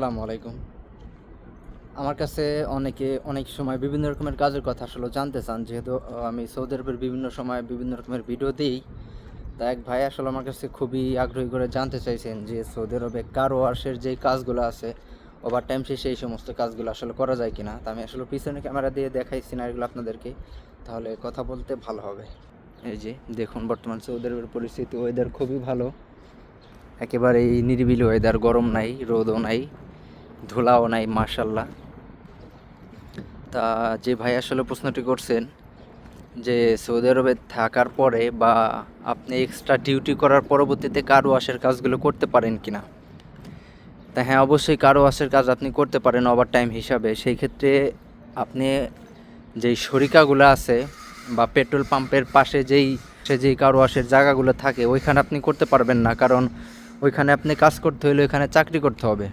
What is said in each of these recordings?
আসসালামু আলাইকুম। আমার কাছে অনেকে অনেক সময় বিভিন্ন রকমের কাজের কথা আসলে জানতে চান, যেহেতু আমি সৌদি আরবের বিভিন্ন সময় বিভিন্ন রকমের ভিডিও দিই। তা এক ভাই আসলে আমার কাছে খুবই আগ্রহী করে জানতে চাইছেন যে সৌদি আরবে কার ওয়ার্সের যে কাজগুলো আছে ওভার টাইম শেষে এই সমস্ত কাজগুলো আসলে করা যায় কিনা? তা আমি আসলে পিছনে ক্যামেরা দিয়ে দেখাই সিনারিগুলো আপনাদেরকে। তাহলে কথা বলতে ভালো হবে। এই যে, দেখুন, বর্তমান সৌদি আরবের পরিস্থিতি ওয়েদার খুবই ভালো। একেবারেই নিরিবিলি ওয়েদার গরম নাই, রোদও নাই। ধুলাও নাই মার্শাল্লাহ তা যে ভাই আসলে প্রশ্নটি করছেন যে সৌদি আরবে থাকার পরে বা আপনি এক্সট্রা ডিউটি করার পরবর্তীতে কার ওয়াশের কাজগুলো করতে পারেন কি না তা হ্যাঁ অবশ্যই কারও ওয়াশের কাজ আপনি করতে পারেন ওভার টাইম হিসাবে। সেই ক্ষেত্রে আপনি যেই শরিকাগুলো আছে বা পেট্রোল পাম্পের পাশে যেই, সে যেই কারও ওয়াশের জায়গাগুলো থাকে, ওইখানে আপনি করতে পারবেন না। কারণ ওইখানে আপনি কাজ করতে হলে ওইখানে চাকরি করতে হবে।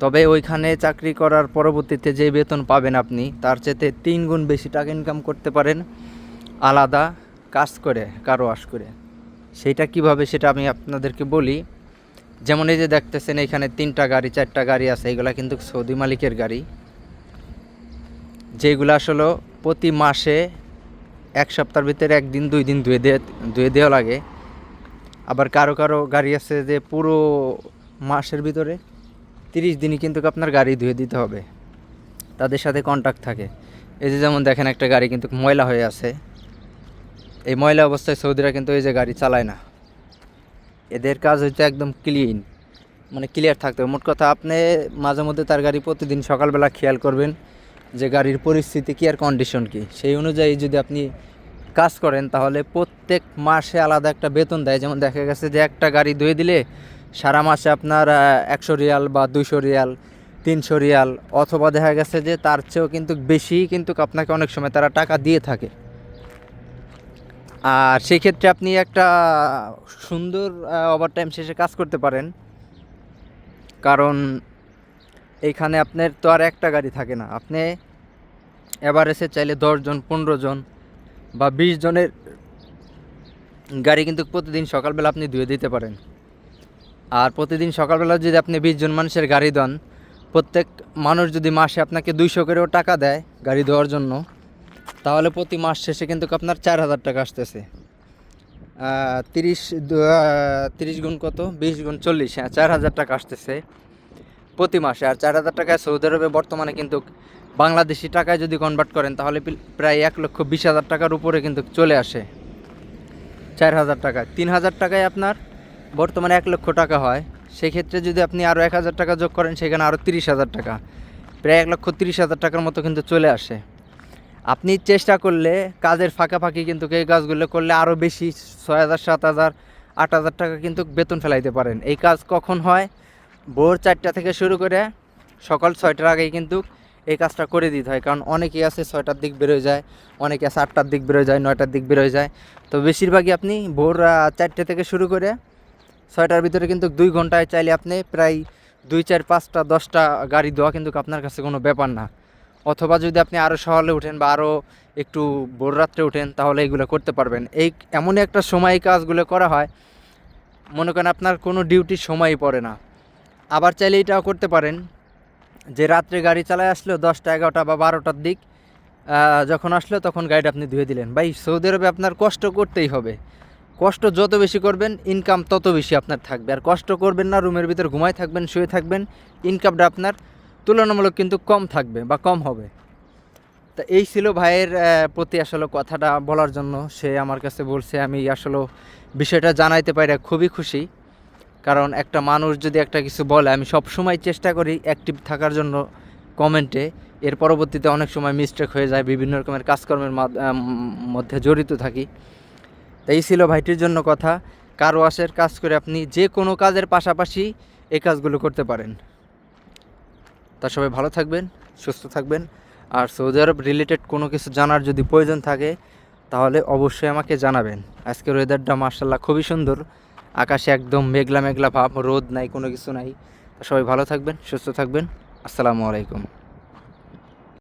তবে ওইখানে চাকরি করার পরবর্তীতে যে বেতন পাবেন আপনি, তার চেয়ে তিন গুণ বেশি টাকা ইনকাম করতে পারেন। আলাদা কাজ করে, কারও ওয়াশ করে। সেইটা কীভাবে সেটা আমি আপনাদেরকে বলি। যেমন এই যে দেখতেছেন, এখানে তিনটা গাড়ি, চারটা গাড়ি আছে, এগুলা কিন্তু সৌদি মালিকের গাড়ি। যেগুলো আসলে প্রতি মাসে এক সপ্তাহের ভিতরে একদিন, দুই দিন ধুয়ে দিয়ে, ধুয়ে দেওয়া লাগে। আবার কারও কারও গাড়ি আছে যে পুরো মাসের ভিতরে তিরিশ দিনই কিন্তু আপনার গাড়ি ধুয়ে দিতে হবে। তাদের সাথে কন্ট্যাক্ট থাকে। এই যে যেমন দেখেন একটা গাড়ি কিন্তু ময়লা হয়ে আছে। এই ময়লা অবস্থায় সৌদিরা কিন্তু এই যে গাড়ি চালায় না। এদের কাজ হচ্ছে একদম ক্লিন মানে ক্লিয়ার থাকতে হবে। মোট কথা আপনি মাঝে মধ্যে তার গাড়ি প্রতিদিন সকালবেলা খেয়াল করবেন যে গাড়ির পরিস্থিতি কী আর কন্ডিশন কী। সেই অনুযায়ী যদি আপনি কাজ করেন তাহলে প্রত্যেক মাসে আলাদা একটা বেতন দেয়। যেমন দেখা গেছে যে একটা গাড়ি ধুয়ে দিলে সারা মাসে আপনার একশো রিয়াল বা দুশো রিয়াল, তিনশো রিয়াল, অথবা দেখা গেছে যে তার চেয়েও কিন্তু বেশি কিন্তু আপনাকে অনেক সময় তারা টাকা দিয়ে থাকে। আর সেক্ষেত্রে আপনি একটা সুন্দর ওভার টাইম শেষে কাজ করতে পারেন। কারণ এইখানে আপনার তো আর একটা গাড়ি থাকে না। আপনি এভারেজে চাইলে দশজন পনেরো জন বা বিশ জনের গাড়ি কিন্তু প্রতিদিন সকালবেলা আপনি ধুয়ে দিতে পারেন। আর প্রতিদিন সকালবেলা যদি আপনি বিশ জন মানুষের গাড়ি দেন, প্রত্যেক মানুষ যদি মাসে আপনাকে দুইশো করেও টাকা দেয় গাড়ি দেওয়ার জন্য, তাহলে প্রতি মাস শেষে কিন্তু আপনার চার হাজার টাকা আসতেছে। তিরিশ তিরিশ গুণ কত? বিশ গুণ চল্লিশ হ্যাঁ চার হাজার টাকা আসতেছে প্রতি মাসে। আর চার হাজার টাকায় সৌদি আরবে বর্তমানে কিন্তু বাংলাদেশি টাকায় যদি কনভার্ট করেন, তাহলে প্রায় এক লক্ষ বিশ হাজার টাকার উপরে কিন্তু চলে আসে। চার হাজার টাকায়। তিন হাজার টাকায় আপনার বর্তমানে এক লক্ষ টাকা হয়। সেক্ষেত্রে যদি আপনি আরও এক হাজার টাকা যোগ করেন, সেখানে আরও তিরিশ হাজার টাকা। প্রায় এক লক্ষ তিরিশ হাজার টাকার মতো কিন্তু চলে আসে। আপনি চেষ্টা করলে কাজের ফাঁকাফাঁকি কিন্তু এই কাজগুলো করলে আরও বেশি ছয় হাজার, সাত হাজার, আট হাজার টাকা কিন্তু বেতন ফেলাইতে পারেন। এই কাজ কখন হয়? ভোর চারটা থেকে শুরু করে সকাল ছয়টার আগেই কিন্তু এই কাজটা করে দিতে হয়। কারণ অনেকেই আছে ছয়টার দিক বেরোয় যায়, অনেকে আছে আটটার দিক বেরোয় যায়, নয়টার দিক বেরোয় যায়। তো বেশিরভাগই আপনি ভোর চারটে থেকে শুরু করে ছয়টার ভিতরে কিন্তু দুই ঘন্টায় চাইলে আপনি প্রায় দুই, চার, পাঁচটা, দশটা গাড়ি দেওয়া কিন্তু আপনার কাছে কোনো ব্যাপার না। অথবা যদি আপনি আরও সকালে উঠেন বা আরও একটু ভোর রাত্রে উঠেন, তাহলে এগুলো করতে পারবেন। এই এমনই একটা সময় কাজগুলো করা হয়, মনে করেন আপনার কোনো ডিউটির সময়ই পড়ে না। আবার চাইলে এটাও করতে পারেন যে রাত্রে গাড়ি চালায় আসলো দশটা, এগারোটা বা বারোটার দিক যখন আসলো তখন গাড়িটা আপনি ধুয়ে দিলেন। ভাই, সৌদি আরবে আপনার কষ্ট করতেই হবে। কষ্ট যত বেশি করবেন ইনকাম তত বেশি আপনার থাকবে। আর কষ্ট করবেন না, রুমের ভিতর ঘুমাই থাকবেন, শুয়ে থাকবেন ইনকামটা আপনার তুলনামূলক কিন্তু কম থাকবে বা কম হবে। তা এই ছিল ভাইয়ের প্রতি আসলে কথাটা বলার জন্য। সে আমার কাছে বলছে, আমি আসলে বিষয়টা জানাইতে পারি খুবই খুশি। কারণ একটা মানুষ যদি একটা কিছু বলে, আমি সব সময় চেষ্টা করি অ্যাক্টিভ থাকার জন্য কমেন্টে এর পরবর্তীতে অনেক সময় মিস্টেক হয়ে যায়, বিভিন্ন রকমের কাজকর্মের মধ্যে জড়িত থাকি। তো এই ছিল ভাইটির জন্য কথা। কার ওয়াশের কাজ করে আপনি যে কোনো কাজের পাশাপাশি এই কাজগুলো করতে পারেন। তা সবাই ভালো থাকবেন, সুস্থ থাকবেন। আর সৌদি আরব রিলেটেড কোনো কিছু জানার যদি প্রয়োজন থাকে, তাহলে অবশ্যই আমাকে জানাবেন। আজকের ওয়েদারটা মার্শাল্লাহ খুবই সুন্দর। আকাশে একদম মেঘলা মেঘলা ভাব, রোদ নাই, কোনো কিছু নাই। সবাই ভালো থাকবেন, সুস্থ থাকবেন। আসসালামু আলাইকুম।